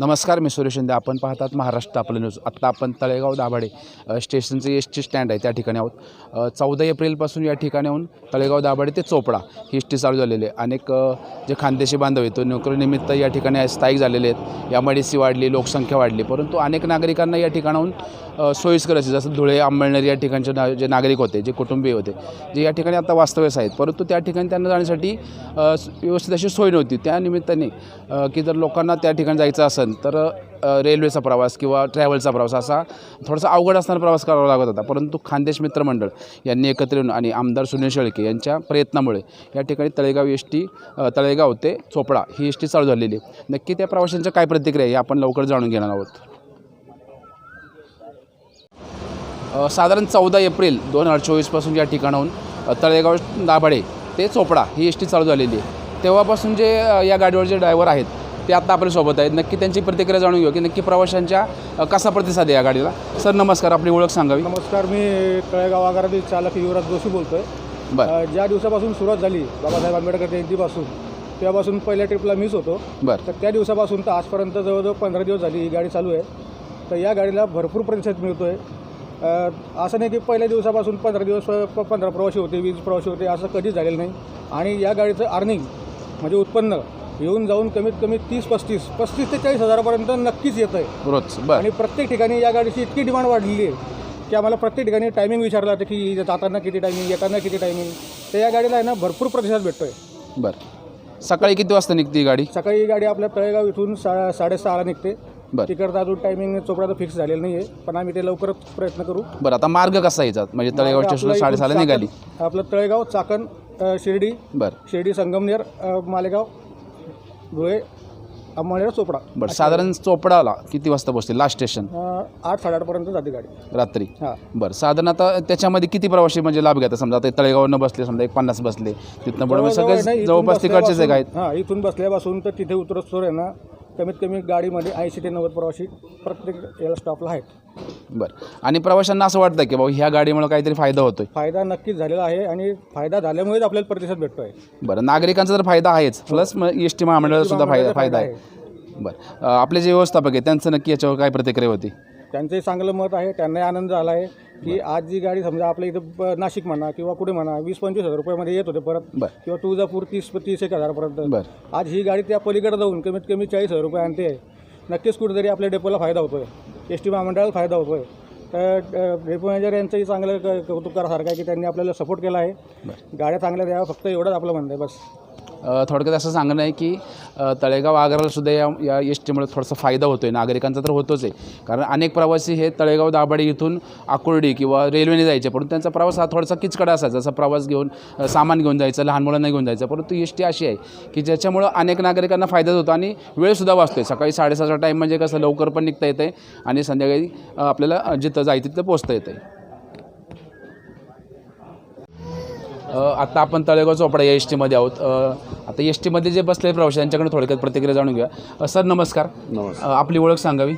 नमस्कार मी सुरेश शिंदे. आपण पाहतात महाराष्ट्र आपलं न्यूज आत्ता आपण तळेगाव दाभाडे स्टेशनचं एस टी स्टँड आहे त्या ठिकाणी आहोत. चौदा एप्रिलपासून या ठिकाणाहून तळेगाव दाभाडे ते चोपडा ही एस टी चालू झालेली आहे. अनेक जे खानदेशी बांधव आहेत तो नोकरीनिमित्त या ठिकाणी स्थायिक झालेले आहेत. यामध्ये वाढली लोकसंख्या वाढली परंतु अनेक नागरिकांना या ठिकाणाहून सोयीस्कर असे जसं धुळे अंमळनेर या ठिकाणचे ना जे नागरिक होते जे कुटुंबीय होते जे या ठिकाणी आता वास्तव्यास आहेत. परंतु त्या ठिकाणी त्यांना जाण्यासाठी व्यवस्थित अशी सोय नव्हती. त्या निमित्ताने की जर लोकांना त्या ठिकाणी जायचं असेल तर रेल्वेचा प्रवास किंवा ट्रॅव्हलचा प्रवास असा थोडासा अवघड असताना प्रवास करावा लागत होता. परंतु खानदेश मित्र मंडळ यांनी एकत्र येऊन आणि आमदार सुनील शेळके यांच्या प्रयत्नामुळे या ठिकाणी तळेगाव एस टी तळेगाव ते चोपडा ही एस टी चालू झालेली आहे. नक्की त्या प्रवाशांच्या काय प्रतिक्रिया आहे हे आपण लवकर जाणून घेणार आहोत. साधारण चौदा एप्रिल दोन हजार चोवीसपासून या ठिकाणाहून तळेगाव दाभाडे ते चोपडा ही एस टी चालू झालेली आहे. तेव्हापासून जे या गाडीवर जे ड्रायव्हर आहेत ते आत्ता आपल्यासोबत आहेत. नक्की त्यांची प्रतिक्रिया जाणून घेऊ की नक्की प्रवाशांच्या कसा प्रतिसाद आहे या गाडीला? सर नमस्कार आपली ओळख सांगावी. नमस्कार मी तळेगाव आगारातील चालक युवराज जोशी बोलतोय. बरं. ज्या दिवसापासून सुरुवात झाली बाबासाहेब आंबेडकर जयंतीपासून तेव्हापासून पहिल्या ट्रिपला मिस होतो. बरं. तर त्या दिवसापासून तर आजपर्यंत जवळजवळ पंधरा दिवस झाली ही गाडी चालू आहे. तर या गाडीला भरपूर प्रतिसाद मिळतो आहे असं नाही की पहिल्या दिवसापासून पंधरा दिवस प- पंधरा प्रवासी होते वीस प्रवासी होते असं कधीच झालेलं नाही. आणि या गाडीचं अर्निंग म्हणजे उत्पन्न येऊन जाऊन कमीत कमी तीस पस्तीस पस्तीस ते चाळीस हजारापर्यंत नक्कीच येतं आहे रोज बरं. आणि प्रत्येक ठिकाणी या गाडीची इतकी डिमांड वाढलेली आहे की आम्हाला प्रत्येक ठिकाणी टायमिंग विचारलं जातं की जाताना किती टायमिंग येताना किती टायमिंग तर या गाडीला आहे ना भरपूर प्रतिसाद भेटतोय. बरं. सकाळी किती वाजता निघते ही गाडी? सकाळी ही गाडी आपल्या तळेगाव इथून सा साडेसहाला निघते. बरं. तिकडचं अजून टायमिंग चोपडाचं फिक्स झालेलं नाही आहे पण आम्ही ते लवकरच प्रयत्न करू. बरं आता मार्ग कसा यायचा म्हणजे तळेगाव आपलं इथून साडेसहाला चाकण- निघाली. आपलं तळेगाव चाकण अ, शिर्डी. बरं. शिर्डी संगमनेर अ, मालेगाव. धुळे अंमळनेर चोपडा. बरं साधारण चोपडाला किती वाजता पोहोचते लास्ट स्टेशन अ, आठ साडेआठपर्यंत जाते गाडी. रात्री? हां. बरं साधारण आता त्याच्यामध्ये किती प्रवासी म्हणजे लाभ घेतात समजा आता तळेगावनं बसले समजा एक पन्नास बसले तिथनं पुढे जवळजवळ सगळे आहे ना, इथून जवळपास तिकडचेच आहे आहेत. बसल्यापासून- हां इथून बसल्यापासून तर तिथे उतरस्तोर आहे ना कमीत कमी गाडीमध्ये ऐंशी ते नव्वद प्रवासी प्रत्येक याला स्टॉपला आहेत. बरं. आणि प्रवाशांना असं वाटतं की बाबा ह्या गाडीमुळे काहीतरी फायदा होतोय. फायदा नक्कीच झालेला आहे आणि फायदा झाल्यामुळेच आपल्याला प्रतिसाद भेटतो आहे बरं नागरिकांचा तर फायदा आहेच. प्लस मग एस टी महामंडळाचा सुद्धा फायदा फायदा आहे. बरं. अं, आपले जे व्यवस्थापक आहे त्यांचं नक्की याच्यावर काय प्रतिक्रिया होती? त्यांचंही चांगलं मत आहे त्यांनाही आनंद झाला आहे की आज जी गाडी समजा आपल्या इथं ब- नाशिक म्हणा किंवा कुठे म्हणा वीस पंचवीस हजार रुपयामध्ये येत होते परत. बरं. किंवा तुळजापूर तीस तीस एक हजारापर्यंत बरं. आज ही गाडी त्या पलीकडे जाऊन कमीत कमी चाळीस हजार रुपये आणते. आहे नक्कीच कुठेतरी आपल्या डेपोला फायदा होतो आहे एस टी महामंडळाला फायदा होतो आहे तर अ, डेपो मॅनेजर यांचंही चांगलं क- कौतुक करासारखं आहे की त्यांनी आपल्याला सपोर्ट केला आहे. गाड्या चांगल्या द्याव्या फक्त एवढंच आपलं म्हणणं आहे बस. थोडक्यात असं सांगणं आहे की तळेगाव आगरालासुद्धा या या एस टीमुळे थोडासा फायदा होतो आहे नागरिकांचा तर होतोच आहे. कारण अनेक प्रवासी हे तळेगाव दाभाडे इथून आकुर्डी किंवा रेल्वेने जायचे परंतु त्यांचा प्रवास हा थोडासा किचकडा असायचा. जसा प्रवास घेऊन सामान घेऊन जायचं लहान मुलांना घेऊन जायचं. परंतु एस टी अशी आहे की ज्याच्यामुळं अनेक नागरिकांना फायदाच होतो आणि वेळसुद्धा वाचतो आहे सकाळी साडेसहाचा टाईम म्हणजे कसं लवकर पण निघता येतं आहे आणि संध्याकाळी आपल्याला जिथं जायचं तिथं पोचता येतं आहे अ, आता आपण तळेगाव चोपडा या एस टीमध्ये आहोत आता एस टीमध्ये जे बसले प्रवासी त्यांच्याकडे थोडक्यात प्रतिक्रिया जाणून घ्या सर नमस्कार. नमस्कार. आपली ओळख सांगावी.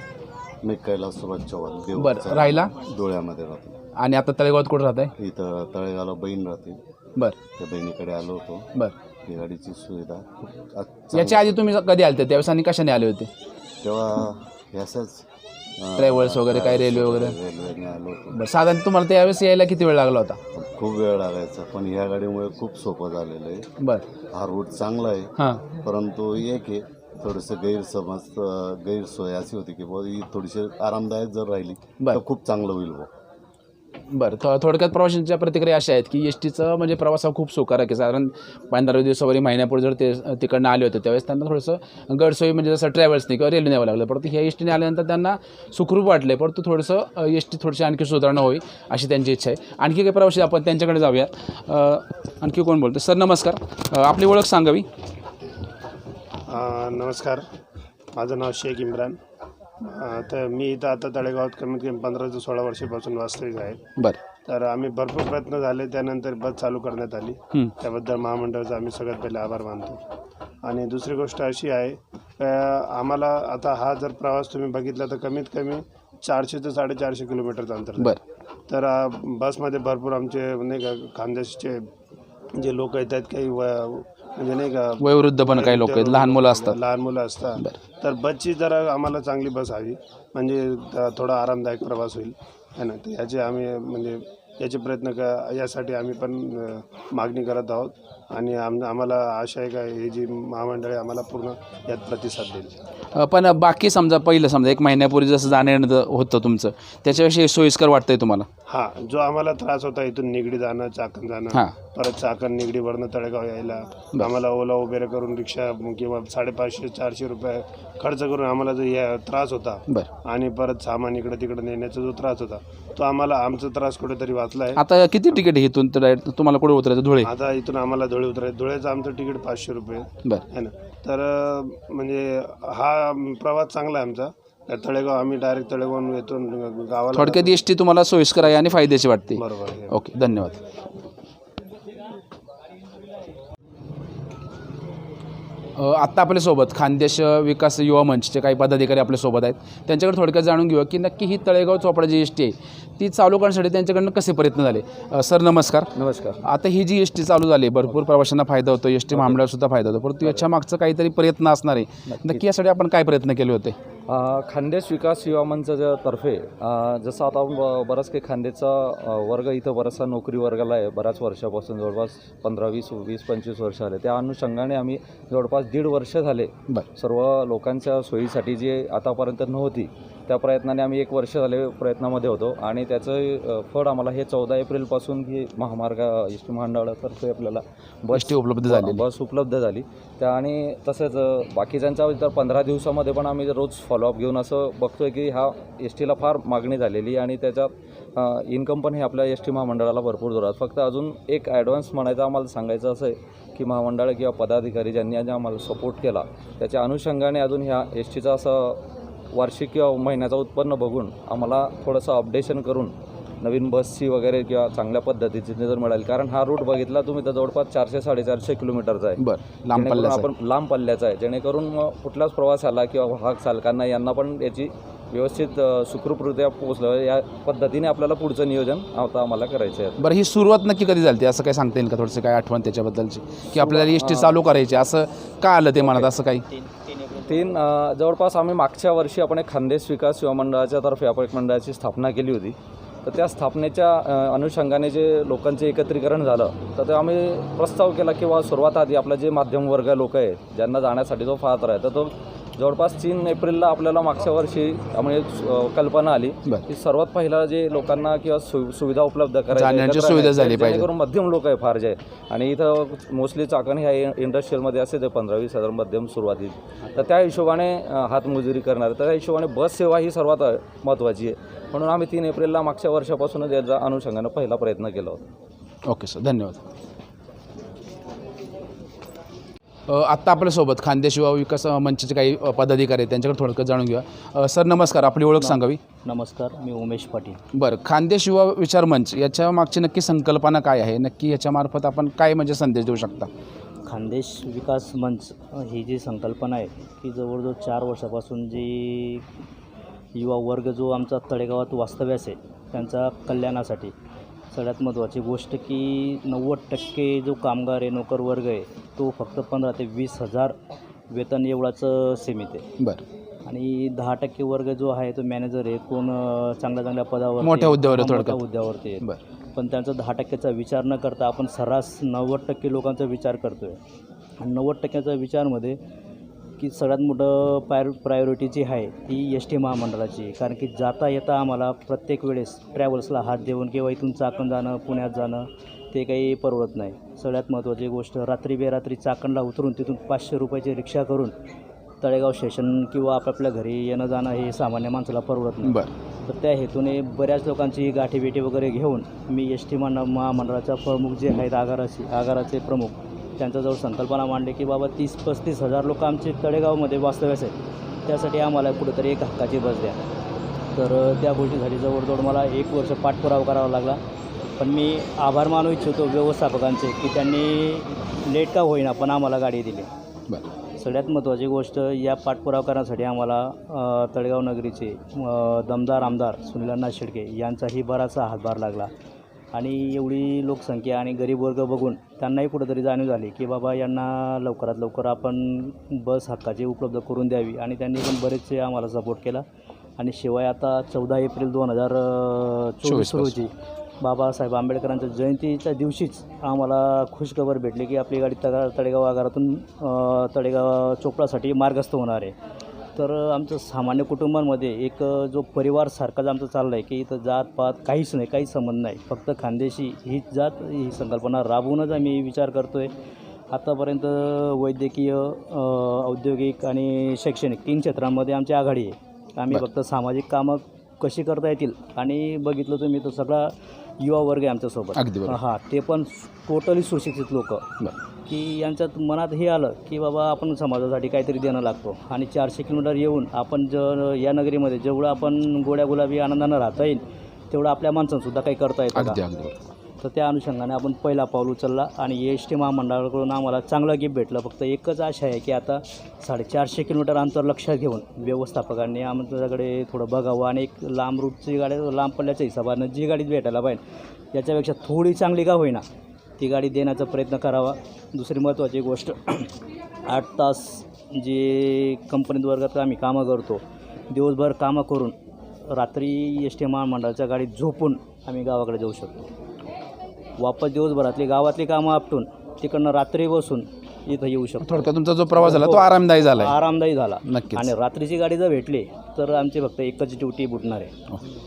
मी कैलास सुभाष चव्हाण देव बरं राहिला? डोळ्यामध्ये राहतो. आणि आता तळेगावात कुठं राहत आहे इथं तळेगावला बहीण राहते. बरं. त्या बहिणीकडे आलो होतो. बरं. ही गाडीची सुविधा खूप आज- याच्या आधी तुम्ही कधी आले होते त्यावेळेस आणि कशाने आले होते? तेव्हा हे अं, ट्रॅव्हल्स वगैरे काय रेल्वे वगैरे रेल्वेने आलो होतो बरं साधारण तुम्हाला त्यावेळेस यायला किती वेळ लागला होता? खूप वेळ लागायचा पण ह्या गाडीमुळे खूप सोपं झालेलं आहे. बरं. हा रूट चांगला आहे हां. परंतु एक आहे थोडंसं गैरसमज अं, गैरसोय अशी होती की बुवा ही थोडीशी आरामदायक जर राहिली बरं. तर खूप चांगलं होईल बुवा. बरं थो थोडक्यात प्रवाशांच्या प्रतिक्रिया अशा आहेत की एस टीचं म्हणजे प्रवास हा खूप सुकारक आहे. साधारण पंधरा दिवसावरी महिन्यापूर्वी जर ते तिकडनं आले होते त्यावेळेस त्यांना थोडंसं गडसोयी म्हणजे जसं ट्रॅव्हल्सने किंवा रेल्वे न्यावं लागलं. परंतु ह्या एस टीने आल्यानंतर त्यांना सुखरूप वाटले परंतु थोडंसं एस टी थोडीशी आणखी सुधारणा होईल अशी त्यांची इच्छा आहे. आणखी काही प्रवासी आपण त्यांच्याकडे जाऊया आणखी कोण बोलतो सर नमस्कार. आपली ओळख सांगावी. नमस्कार. माझं नाव शेख इम्रान. तर मी इथं आता तळेगावात कमीत कमी पंधरा ते सोळा वर्षापासून वास्तविक आहे. बरं. तर आम्ही भरपूर प्रयत्न झाले त्यानंतर बस चालू करण्यात आली. हं. त्याबद्दल महामंडळाचा आम्ही सगळ्यात पहिले आभार मानतो. आणि दुसरी गोष्ट अशी आहे आम्हाला आता हा जर प्रवास तुम्ही बघितला तर कमीत कमी चारशे ते साडेचारशे किलोमीटरचं अंतर आहे. बरं. तर अ, बसमध्ये भरपूर आमचे नाही का खानदेशचे जे लोक येतात काही व म्हणजे नाही का वयोवृद्ध पण काही लोक आहेत लहान मुलं असतात. लहान मुलं असतात. तर बसची जरा आम्हाला चांगली बस हवी. म्हणजे थोडा आरामदायक प्रवास होईल. है ना? तर याचे आम्ही म्हणजे याचे प्रयत्न क यासाठी आम्ही पण मागणी करत आहोत. आणि आम आम्हाला आशा आहे का ही जी महामंडळ आहे आम्हाला पूर्ण यात प्रतिसाद देईल. अ, पण बाकी समजा पहिलं समजा एक महिन्यापूर्वी जसं जाणं येणं होतं तुमचं त्याच्याविषयी सोयीस्कर वाटतंय तुम्हाला? हां जो आम्हाला त्रास होता इथून निगडी जाणं चाकण जाणं हां. परत चाकण निगडीवरनं तळेगाव यायला आम्हाला ओला उबेर करून रिक्षा किंवा साडेपाचशे चारशे रुपये खर्च करून आम्हाला जो या त्रास होता बरं. आणि परत सामान इकडं तिकडं नेण्याचा जो त्रास होता तो आम्हाला आमचा त्रास कुठेतरी वाचला आहे आता किती तिकीट आहे इथून? तर direct तुम्हाला कुठे उतरायचं? धुळे. आता इथून आम्हाला धुळे उतरायचं. धुळेचं आमचं तिकीट पाचशे रुपये. बरं. आहे ना? तर म्हणजे हा प्रवास चांगला आहे आमचा. त्या तळेगाव आम्ही डायरेक्ट तळेगावून येतो गावाला थोडक्यात एस टी तुम्हाला सोयीस्कर आहे आणि फायद्याची वाटते. बरोबर आहे. ओके धन्यवाद. अ, आत्ता आपल्यासोबत खानदेश विकास युवा मंचचे काही पदाधिकारी आपल्यासोबत आहेत. त्यांच्याकडे थोडक्यात जाणून घेऊया की नक्की ही तळेगाव चोपडा जी एस टी आहे. ती चालू करण्यासाठी त्यांच्याकडनं कसे प्रयत्न झाले? सर नमस्कार. नमस्कार. आता ही जी एस टी चालू झाली भरपूर प्रवाशांना फायदा होतो एस टी महामंडळाला सुद्धा फायदा होतो. परंतु याच्या मागचं काहीतरी प्रयत्न असणार आहे. नक्की यासाठी आपण काय प्रयत्न केले होते? खानदेश विकास युवा मंचाच्या तर्फे जसं आता ब- बराच काही खानदेशचा अ, वर्ग इथं बराचसा नोकरी वर्गाला आहे. बऱ्याच वर्षापासून जवळपास पंधरा वीस वीस पंचवीस वर्ष आले. त्या अनुषंगाने आम्ही जवळपास दीड वर्ष झाले. सर्व लोकांच्या सोयीसाठी जे आतापर्यंत नव्हती त्या प्रयत्नाने आम्ही एक वर्ष झाले प्रयत्नामध्ये होतो आणि त्याचं फळ आम्हाला हे चौदा एप्रिलपासून ही महामार्ग एस टी महामंडळातर्फे आपल्याला बस एस टी उपलब्ध झालेली. बस उपलब्ध झाली. त्या आणि तसंच अ, बाकीच्यांच्या तर पंधरा दिवसामध्ये पण आम्ही रोज फॉलोअप घेऊन असं बघतोय की ह्या एस टीला फार मागणी झालेली आणि त्याच्यात इन्कम पण हे आपल्या एस टी महामंडळाला भरपूर जोरात. फक्त अजून एक ॲडव्हान्स म्हणायचं आम्हाला सांगायचं असं आहे की महामंडळ किंवा पदाधिकारी ज्यांनी आज आम्हाला सपोर्ट केला त्याच्या अनुषंगाने अजून ह्या एस टीचा असं वार्षिक किंवा महिन्याचं उत्पन्न बघून आम्हाला थोडंसं अपडेशन करून नवीन बसची वगैरे किंवा चांगल्या पद्धतीची जर मिळाली. कारण हा रूट बघितला तुम्ही तर जवळपास चारशे साडेचारशे किलोमीटरचा आहे. बरं लांब पल्ल्याचं आपण लांब पल्ल्याचा आहे. जेणेकरून मग कुठल्याच प्रवासाला किंवा वाहक चालकांना यांना पण याची व्यवस्थित सुखरूपरित्या पोहोचलं. या पद्धतीने आपल्याला पुढचं नियोजन आता आम्हाला करायचं आहे. बरं ही सुरुवात नक्की कधी झाली? असं काय सांगता येईल का? थोडंसं काय आठवण त्याच्याबद्दलची? की आपल्याला एस टी चालू करायची असं का आलं ते मनात? असं काही? तीन जवळपास आम्ही मागच्या वर्षी आपण एक खानदेश विकास युवा मंडळाच्या तर्फे आपण एक मंडळाची स्थापना केली होती. तर त्या स्थापनेच्या अनुषंगाने जे लोकांचे एकत्रीकरण झालं तर ते आम्ही प्रस्ताव केला किंवा सुरुवात आधी आपला जे माध्यम वर्ग लोक आहे ज्यांना जाण्यासाठी जो फात्र आहे तर तो जवळपास तीन एप्रिलला आपल्याला मागच्या वर्षी म्हणजे कल्पना आली. की सर्वात पहिला जे लोकांना किंवा सु सुविधा उपलब्ध जाण्याची एकत्र सुविधा झाली पाहिजे. जेणेकरून मध्यम लोक आहे फार जे. आणि इथं मोस्टली चाकण ह्या इंडस्ट्रीयलमध्ये असे ते पंधरा वीस हजार मध्यम सुरुवाती तर त्या हिशोबाने अ, हातमजुरी करणार. तर त्या हिशोबाने बस सेवा ही सर्वात अ, महत्त्वाची आहे. म्हणून आम्ही तीन एप्रिलला मागच्या वर्षापासूनच याचा अनुषंगानं पहिला प्रयत्न केला होता. ओके सर धन्यवाद अ, आत्ता आपल्यासोबत खानदेश युवा विकास मंचाचे काही पदाधिकारी आहेत त्यांच्याकडे थोडक्यात जाणून घेऊया. सर नमस्कार. आपली ओळख सांगावी? नमस्कार. मी उमेश पाटील. बरं. खानदेश युवा विचार मंच याच्या मागची नक्की संकल्पना काय आहे? नक्की याच्यामार्फत आपण काय म्हणजे संदेश देऊ शकता? खानदेश विकास मंच ही जी संकल्पना आहे की जवळजवळ चार वर्षापासून जी युवा वर्ग जो आमचा तळेगावात वास्तव्यास आहे त्यांचा कल्याणासाठी सगळ्यात महत्त्वाची गोष्ट की नव्वद टक्के जो कामगार आहे नोकर वर्ग आहे तो फक्त पंधरा ते वीस हजार वेतन एवढाच सीमित आहे. बरं. आणि दहा टक्के वर्ग जो आहे तो मॅनेजर आहे कोण चांगल्या चांगल्या पदावर मोठ्या हुद्द्यावर आहे मोठ्या. हुद्द्यावरती आहे. बरं. पण त्यांचा दहा टक्क्याचा विचार न करता आपण सर्रास नव्वद टक्के लोकांचा विचार करतो आहे आणि नव्वद टक्क्याचा विचारमध्ये की सगळ्यात मोठं प्रायर प्रायोरिटी जी आहे ती एस टी महामंडळाची. कारण की जाता येता आम्हाला प्रत्येक वेळेस ट्रॅव्हल्सला हात देऊन किंवा इथून चाकण जाणं पुण्यात जाणं ते काही परवडत नाही. सगळ्यात महत्त्वाची गोष्ट रात्री बेरात्री चाकणला उतरून तिथून पाचशे रुपयाची रिक्षा करून तळेगाव स्टेशन किंवा आपापल्या घरी येणं जाणं हे सामान्य माणसाला परवडत नाही. बरं. तर त्या हेतूने बऱ्याच लोकांची गाठीभेटी वगैरे घेऊन मी एस टी मंडळ महामंडळाचा प्रमुख जे आहेत आगाराचे आगाराचे प्रमुख त्यांच्याजवळ संकल्पना मांडली की बाबा तीस पस्तीस हजार लोक आमचे तळेगावमध्ये वास्तव्यास आहेत. त्यासाठी आम्हाला कुठेतरी एक हक्काची बस द्या. तर त्या गोष्टीसाठी जवळजवळ मला एक वर्ष पाठपुरावा करावा लागला. पण मी आभार मानू इच्छितो व्यवस्थापकांचे की त्यांनी लेट का होईना पण आम्हाला गाडी दिली. सगळ्यात महत्त्वाची गोष्ट या पाठपुरावा करण्यासाठी आम्हाला तळेगाव नगरीचे दमदार आमदार सुनीलांना शेडके यांचाही बराचसा हातभार लागला. आणि एवढी लोकसंख्या आणि गरीब वर्ग बघून त्यांनाही कुठंतरी जाणीव झाली की बाबा यांना लवकरात लवकर आपण बस हक्काची उपलब्ध करून द्यावी. आणि त्यांनी पण बरेचसे आम्हाला सपोर्ट केला. आणि शिवाय आता चौदा एप्रिल दोन हजार चोवीस रोजी बाबासाहेब आंबेडकरांच्या जयंतीच्या दिवशीच आम्हाला खुशखबर भेटली की आपली गाडी तगा तळेगाव आगारातून अ, तळेगाव चोपडासाठी मार्गस्थ होणार आहे. तर आमचं सामान्य कुटुंबांमध्ये एक जो परिवार सारखाच आमचं चाललं आहे की इथं जात पात काहीच नाही काहीच संबंध नाही. फक्त खानदेशी हीच जात ही संकल्पना राबवूनच आम्ही विचार करतो आहे आत्तापर्यंत वैद्यकीय औद्योगिक आणि शैक्षणिक तीन क्षेत्रांमध्ये आमची आघाडी आहे. आम्ही फक्त सामाजिक कामं कशी करता येतील आणि बघितलं तुम्ही तर सगळा युवा वर्ग आहे आमच्यासोबत. हां ते पण टोटली सुशिक्षित लोक. की यांच्यात मनात हे आलं की बाबा आपण समाजासाठी काहीतरी देणं लागतो. आणि चारशे किलोमीटर येऊन आपण ज या नगरीमध्ये जेवढं आपण गोड्या गुलाबी आनंदानं राहता येईल तेवढं आपल्या माणसांसुद्धा काही करता येतं तर त्या अनुषंगाने आपण पहिला पाऊल उचलला आणि एस टी महामंडळाकडून आम्हाला चांगलं गिफ्ट भेटलं. फक्त एकच आशा आहे की आता साडेचारशे किलोमीटर अंतर लक्षात घेऊन व्यवस्थापकांनी आमच्याकडे थोडं बघावं आणि एक लांब रूटची गाडी लांब पल्ल्याच्या हिशोबानं जी गाडी भेटायला पाहिजे याच्यापेक्षा थोडी चांगली का होईना ती गाडी देण्याचा प्रयत्न करावा. दुसरी महत्त्वाची गोष्ट आठ तास जे कंपनीत वर्गात आम्ही कामं करतो दिवसभर कामं करून रात्री एस टी महामंडळाच्या गाडीत झोपून आम्ही गावाकडे जाऊ शकतो. वापस दिवसभरातली गावातली कामं आपटून तिकडनं रात्री बसून इथं येऊ शकतो. थोडक्यात तुमचा जो प्रवास झाला तो आरामदायी झाला आरामदायी झाला. नक्कीच. आणि रात्रीची गाडी जर भेटली तर आमची फक्त एकच ड्युटी बुडणार आहे.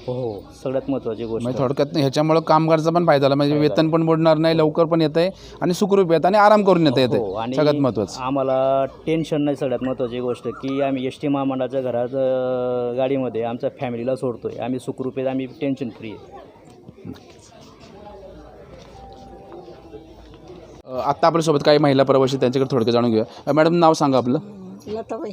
हो. सगळ्यात महत्त्वाची गोष्ट. म्हणजे थोडक्यात ह्याच्यामुळं कामगारचा पण फायदा झाला. म्हणजे वेतन पण बुडणार नाही लवकर पण येत आहे आणि सुखरूप येत आणि आराम करून येता येते हो आणि सगळ्यात महत्त्वाचं. आम्हाला टेन्शन नाही सगळ्यात महत्त्वाची गोष्ट की आम्ही एस टी महामंडळाच्या घरात अं, गाडीमध्ये आमच्या फॅमिलीला सोडतोय. आम्ही सुखरूप आहे आम्ही टेन्शन फ्री आहे अ, आत्ता आपल्यासोबत काही महिला प्रवासी त्यांच्याकडे थोडक्यात जाणून घेऊया. अ, मॅडम नाव सांगा आपलं. लताबाई.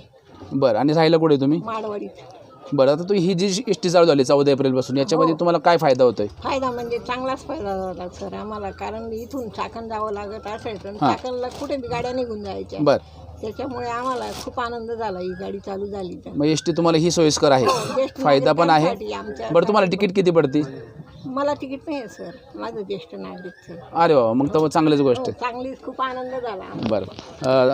बरं आणि राहिलं कुठे तुम्ही? माडवाडीत बरं आता तू ही जी एस टी चालू झाली चौदा एप्रिलपासून याच्यामध्ये तुम्हाला काय फायदा होतोय? फायदा म्हणजे चांगलाच फायदा झाला सर आम्हाला. कारण इथून चाकण जावं लागत असायचं आणि चाकणला कुठे बी गाड्या निघून जायच्या. बरं. त्याच्यामुळे आम्हाला खूप आनंद झाला ही गाडी चालू झाली तर. मग एस टी तुम्हाला ही सोयीस्कर आहे. ज्येष्ठ फायदा पण आहे. नागरिकांसाठी आमच्या बरं तुम्हाला तिकीट किती पडते मला तिकीट नाही आहे सर. माझं ज्येष्ठ नागरिक सर. अरे बाबा मग तर चांगलीच गोष्ट हो, चांगलीच खूप आनंद झाला बरं.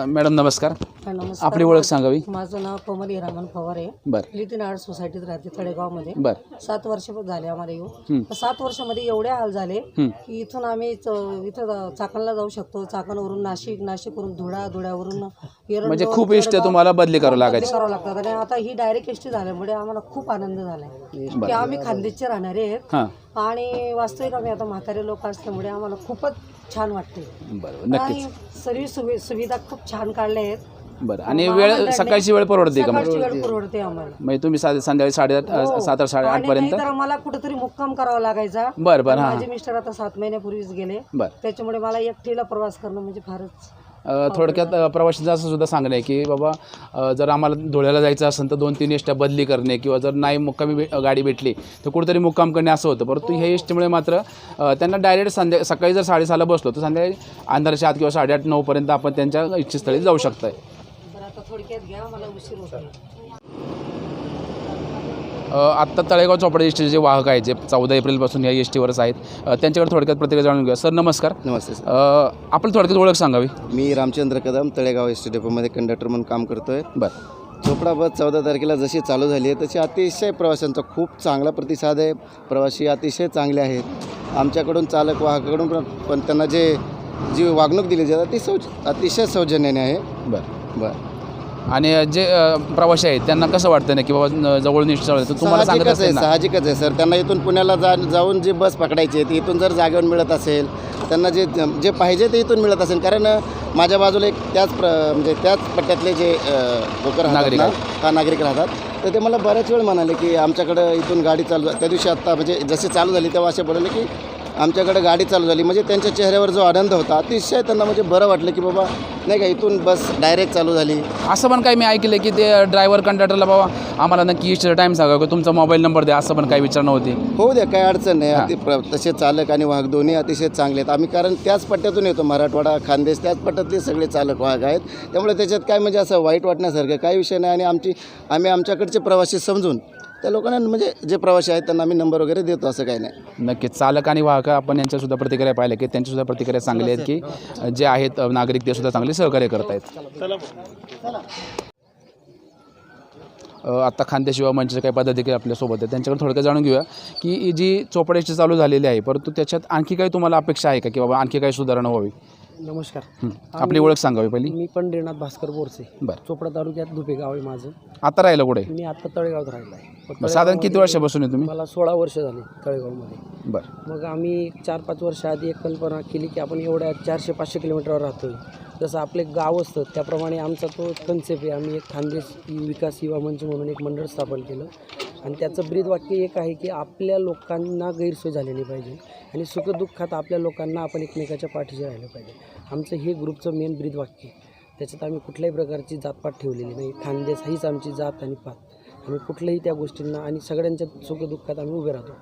अ, मॅडम नमस्कार. नमस्कार. आपली ओळख सांगावी. माझं नाव कोमल हिरामन पवार आहे. बरं. लिटिन आर्ट सोसायटीत राहते तळेगावमध्ये बरं. सात वर्ष झाले आम्हाला येऊ हं. तर सात वर्षामध्ये एवढे हाल झाले हं. की इथून आम्ही च- इथं चाकणला जाऊ शकतो. चाकणवरून नाशिक नाशिकवरून धुळा धुळ्यावरून म्हणजे खूप इष्ट तुम्हाला बदली करावं बदली लागायची. करावं लागतात. आणि आता ही डायरेक्ट एसटी झाल्यामुळे आम्हाला खूप आनंद झालाय. की आम्ही खानदेशचे राहणारे आहेत. हां. आणि वास्तविक आम्ही आता म्हातारे लोक असल्यामुळे आम्हाला खूपच छान वाटते. बरं नक्कीच. आणि सर्व सुवि सुविधा खूप छान काढल्या आहेत. बरं आणि वेळ सकाळची वेळ परवडते का मग? सकाळची वेळ परवडते आम्हाला. म्हणजे तुम्ही संध्याकाळी साडेआठ सात आठ साडेआठ आणि पर्यंत? आम्हाला कुठेतरी मुक्काम करावा लागायचा. बरं बरं हां माझे मिस्टर आता सात महिन्यापूर्वीच गेले. बरं. त्याच्यामुळे मला एकटीला प्रवास करणं म्हणजे फारच थोडक्यात प्रवाशांचं असं सुद्धा सांगणं आहे की बाबा जर आम्हाला धुळ्याला जायचं असेल तर दोन तीन एष्ट्या बदली करणे किंवा जर नाही मुक्कामी भे- गाडी भेटली तर कुठेतरी मुक्काम करणे असं होतं. परंतु हे एसटीमुळे मात्र त्यांना डायरेक्ट संध्या सकाळी जर साडेसहाला बसलो तर संध्याकाळी अंधाराच्या आत किंवा साडेआठ नऊपर्यंत आपण त्यांच्या इच्छितस्थळी जाऊ शकताय. आहे आता थोडक्यात घ्या मला उशीर होतो अ, आत्ता तळेगाव चोपडा एस जे वाहक आहेत जे चौदा एप्रिलपासून या एस टीवरच आहेत त्यांच्याकडे थोडक्यात प्रतिक्रिया जाणून घेऊया. सर नमस्कार. नमस्ते सर. अ, आपलं थोडक्यात ओळख सांगावी. मी रामचंद्र कदम तळेगाव एस टी डेपोमध्ये कंडक्टर म्हणून काम करतो आहे बरं. चोपडा बस चौदा तारखेला जशी चालू झाली आहे तशी अतिशय प्रवाशांचा खूप चांगला प्रतिसाद आहे. प्रवासी अतिशय चांगले आहेत. आमच्याकडून चालक वाहकाकडून पण पण त्यांना जे जी वागणूक दिली जाते ती सौज अतिशय सौजन्याने आहे. बरं. बरं. आणि जे अ, प्रवासी आहेत त्यांना कसं वाटतं ना की बाबा न- जवळ निष्ठ तर तुम्हाला सांगत आहे असेल ना? साहजिकच आहे सर. त्यांना इथून पुण्याला जा जाऊन जी बस पकडायची आहे ती इथून जर जागेवर मिळत असेल त्यांना जे जे पाहिजे ते इथून मिळत असेल. कारण अ, माझ्या बाजूला एक त्याच प्र म्हणजे त्याच पट्ट्यातले जे लोक राहतात नागरिक ना आहेत. हा नागरिक राहतात. तर ते मला बऱ्याच वेळ म्हणाले की आमच्याकडं इथून गाडी चालू त्या दिवशी आत्ता म्हणजे जशी चालू झाली तेव्हा असे बोलले की आमच्याकडे गाडी चालू झाली. म्हणजे त्यांच्या चेहऱ्यावर जो आनंद होता अतिशय त्यांना म्हणजे बरं वाटलं की बाबा नाही का इथून बस डायरेक्ट चालू झाली. असं पण काही मी ऐकलं की ते ड्रायव्हर कंडक्टरला बाबा आम्हाला नक्की इष्ट टाईम सांगा की? तुमचा मोबाईल नंबर द्या असं पण काही विचार नव्हती. होऊ द्या काही अडचण नाही. अति प्र तसे चालक आणि वाहक दोन्ही अतिशय चांगले आहेत. आम्ही कारण त्याच पट्ट्यातून येतो मराठवाडा खानदेश त्याच पट्ट्यातले सगळे चालक वाहक आहेत. त्यामुळे त्याच्यात काय म्हणजे असं वाईट वाटण्यासारखं काही विषय नाही आणि आमची आम्ही आमच्याकडचे प्रवासी समजून त्या लोकांना म्हणजे जे प्रवासी आहेत त्यांना आम्ही नंबर वगैरे देतो असं काही नाही. नक्कीच. चालक आणि वाहक आपण यांच्यासुद्धा प्रतिक्रिया पाहिल्या की त्यांच्यासुद्धा प्रतिक्रिया चांगली आहेत की जे आहेत अ, नागरिक ते सुद्धा चांगले सहकार्य करत आहेत. अ, आत्ता खानदेशिवा मंचाचे काही पदाधिकारी आपल्यासोबत आहेत. त्यांच्याकडे थोडक्यात जाणून घेऊया की ही जी चोपड्याची चालू झालेली आहे परंतु त्याच्यात आणखी काही तुम्हाला अपेक्षा आहे का? की बाबा आणखी काही सुधारणा व्हावी? नमस्कार. आपली ओळख सांगावी पहिली. मी पंढरीनाथ भास्कर बोरसे. बरं. चोपडा तालुक्यात धुपे गाव आहे माझं. आता राहिलं कुठे? मी आता तळेगावात राहिलो आहे. साधारण किती वर्षापासून आहे तुम्ही? मला सोळा वर्ष झाली तळेगावमध्ये. बरं. मग आम्ही चार पाच वर्ष आधी एक कल्पना केली की आपण एवढ्या चारशे पाचशे किलोमीटरवर राहतो जसं आपले गाव असतं त्याप्रमाणे आमचा तो कन्सेप्ट आहे. आम्ही एक खानदेश विकास युवा मंच म्हणून एक मंडळ स्थापन केलं. आणि त्याचं ब्रीद वाक्य एक आहे की आपल्या लोकांना गैरसोय झाली नाही पाहिजे. आणि सुखदुःखात आपल्या लोकांना आपण एकमेकाच्या पाठीशी राहिलं पाहिजे. आमचं हे ग्रुपचं मेन ब्रीद वाक्य आहे. त्याच्यात आम्ही कुठल्याही प्रकारची जातपात ठेवलेली नाही खानदेश हीच आमची जात आणि पात आम्ही कुठल्याही त्या गोष्टींना आणि सगळ्यांच्या सुखदुःखात आम्ही उभे राहतो.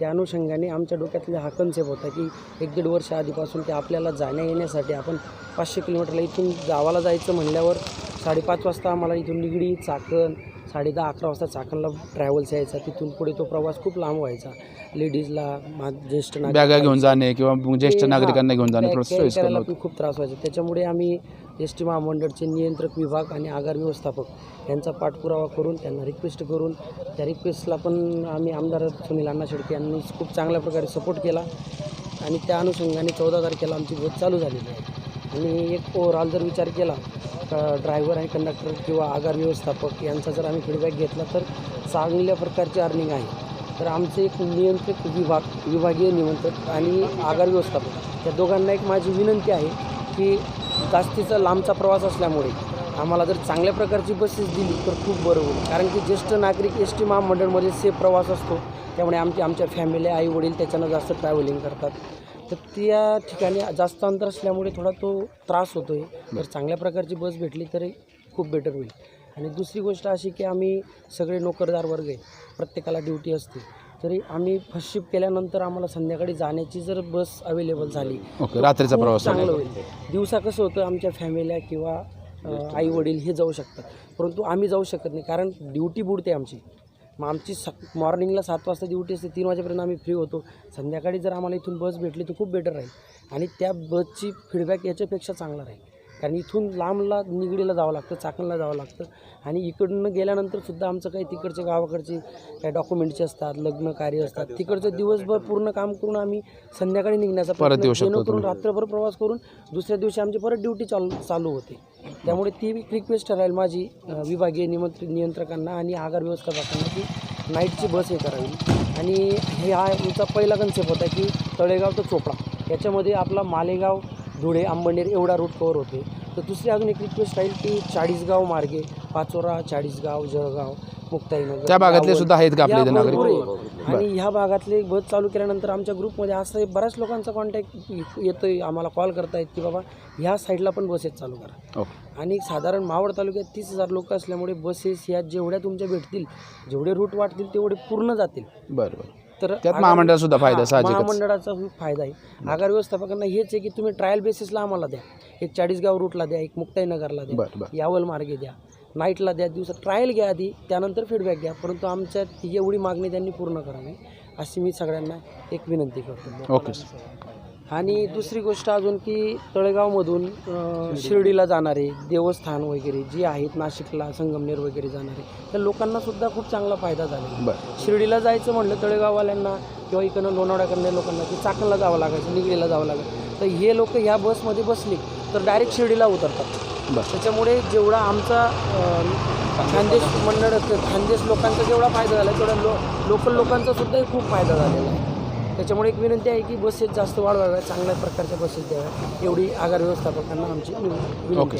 त्या अनुषंगाने आमच्या डोक्यातला हा कन्सेप्ट होता की एक दीड वर्ष आधीपासून ते आपल्याला जाण्या येण्यासाठी आपण पाचशे किलोमीटरला इथून गावाला जायचं म्हणल्यावर साडेपाच वाजता आम्हाला इथून निगडी चाकण साडे दहा अकरा वाजता चाकणला ट्रॅव्हल्स यायचा. तिथून पुढे तो प्रवास खूप लांब व्हायचा. लेडीजला मा ज्येष्ठ नागरिक बॅगा घेऊन जाणे किंवा ज्येष्ठ नागरिकांना घेऊन जाणे खूप त्रास व्हायचा. त्याच्यामुळे आम्ही एस टी महामंडळचे नियंत्रक विभाग आणि आगार व्यवस्थापक यांचा पाठपुरावा करून त्यांना रिक्वेस्ट करून त्या रिक्वेस्टला पण आम्ही आमदार सुनील अण्णा शेडके यांनी खूप चांगल्या प्रकारे सपोर्ट केला. आणि त्या अनुषंगाने चौदा तारखेला आमची बस चालू झालेली आहे. आणि एक ओव्हरऑल जर विचार केला ड्रायव्हर आणि कंडक्टर किंवा आगार व्यवस्थापक यांचा जर आम्ही फीडबॅक घेतला तर चांगल्या प्रकारची अर्निंग आहे. तर आमचे एक नियंत्रक विभाग विभागीय नियंत्रक आणि आगार व्यवस्थापक या दोघांना एक माझी विनंती आहे की जास्तीचा लांबचा प्रवास असल्यामुळे आम्हाला जर चांगल्या प्रकारची बसेस दिली तर खूप बरं होईल. कारण की ज्येष्ठ नागरिक एस टी महामंडळमध्ये सेफ प्रवास असतो. त्यामुळे आमची आमच्या फॅमिली आई वडील त्याच्यानं जास्त ट्रॅव्हलिंग करतात. तर त्या ठिकाणी जास्त अंतर असल्यामुळे थोडा तो त्रास होतो आहे जर चांगल्या प्रकारची बस भेटली तर खूप बेटर होईल. आणि दुसरी गोष्ट अशी की आम्ही सगळे नोकरदार वर्ग आहे. प्रत्येकाला ड्युटी असते. तरी आम्ही फर्स्ट शिफ्ट केल्यानंतर आम्हाला संध्याकाळी जाण्याची जर बस अवेलेबल झाली ओके रात्रीचा खूप प्रवास चांगलं. होईल. दिवसा कसं होतं आमच्या फॅमिल्या किंवा आई वडील हे जाऊ शकतात. परंतु आम्ही जाऊ शकत नाही कारण ड्युटी बुडते आमची. मग आमची स मॉर्निंगला सात वाजता ड्युटी असते तीन वाजेपर्यंत आम्ही फ्री होतो. संध्याकाळी जर आम्हाला इथून बस भेटली तर खूप बेटर राहील. आणि त्या बसची फीडबॅक याच्यापेक्षा चांगला राहील. कारण इथून लांबला निगडीला जावं लागतं चाकणला जावं लागतं. आणि इकडनं गेल्यानंतर सुद्धा आमचं काही तिकडचे गावाकडचे काही डॉक्युमेंटचे असतात लग्न कार्य असतात. तिकडचं दिवसभर पूर्ण काम करून आम्ही संध्याकाळी निघण्याचा परत प्रयत्न येऊ शकतो तुम्ही. रात्रभर प्रवास करून दुसऱ्या दिवशी आमची परत ड्युटी चालू चालू होते. त्यामुळे ती एक रिक्वेस्ट राहील माझी विभागीय निमंत्रित नियंत्रकांना आणि आगार व्यवस्थापकांना की नाईटची बस हे करावी. आणि हे हा आमचा पहिला कन्सेप्ट होता की तळेगाव तर चोपडा. याच्यामध्ये आपला मालेगाव धुळे अंबनेर एवढा रूट कवर होते. तर दुसरी अजून एक रिक्वेस्ट राहील की चाळीसगाव मार्गे पाचोरा चाळीसगाव जळगाव मुक्ताईनगर त्या भागातले सुद्धा आहेत का आपले नागरिक? आणि ह्या भागातले बस चालू केल्यानंतर आमच्या ग्रुपमध्ये असं बऱ्याच लोकांचा कॉन्टॅक्ट येतोय आम्हाला कॉल करतायत की बाबा ह्या साईडला पण बसेस चालू करा. ओके आणि साधारण मावळ तालुक्यात तीस हजार लोक असल्यामुळे बसेस ह्या जेवढ्या तुमच्या भेटतील जेवढे रूट वाटतील तेवढे पूर्ण जातील. बरं बरं. तर त्यात महामंडळाचा सुद्धा फायदा साहजिकच. महामंडळाचा खूप फायदा आहे. आगार व्यवस्थापकांना हेच आहे की तुम्ही ट्रायल बेसिसला आम्हाला द्या. एक चाळीसगाव रूटला द्या एक मुक्ताईनगरला द्या बरं बरं. यावल मार्गे द्या. नाईटला द्या दिवसात ट्रायल घ्या आधी त्यानंतर फीडबॅक घ्या. परंतु आमच्या एवढी मागणी त्यांनी पूर्ण करावी अशी मी सगळ्यांना एक विनंती करतो. ओके आणि दुसरी गोष्ट अजून की तळेगावमधून शिर्डीला जाणारे देवस्थान वगैरे जे आहेत नाशिकला संगमनेर वगैरे जाणारे त्या लोकांना सुद्धा खूप चांगला फायदा. बरं. शिर्डीला जायचं म्हणलं तळेगाववाल्यांना किंवा इकडनं लोणावळ्याकडल्या लोकांना की चाकणला जावं लागायचं निगडीला जावं लागायचं. तर हे लोक ह्या बसमध्ये बसले तर डायरेक्ट शिर्डीला उतरतात. त्याच्यामुळे जेवढा आमचा खानदेश मंडळ खानदेश लोकांचा जेवढा फायदा झाला तेवढा लो लोकल लोकांचा सुद्धा खूप फायदा झालेला आहे. त्याच्यामुळे एक विनंती आहे की बसेस जास्त वाढवाव्या चांगल्या प्रकारच्या बसेस द्याव्या एवढी आगार व्यवस्थापकांना आमची विनंती ओके.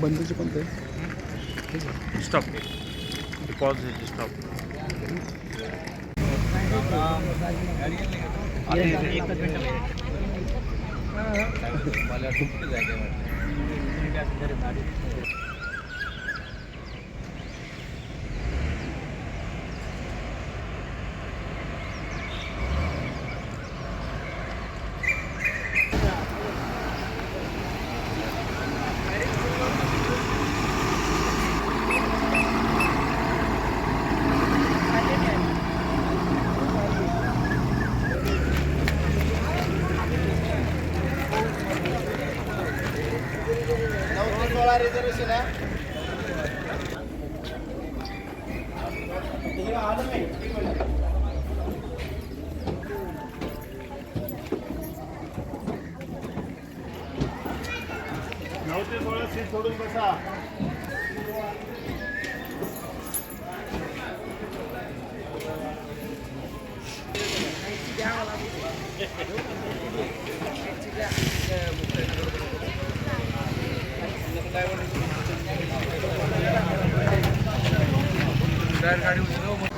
बंदूचे कोणते आहे? स्टॉप. Pause stop. नऊ ते सोळा सीट सोडून बसा टायर गाडी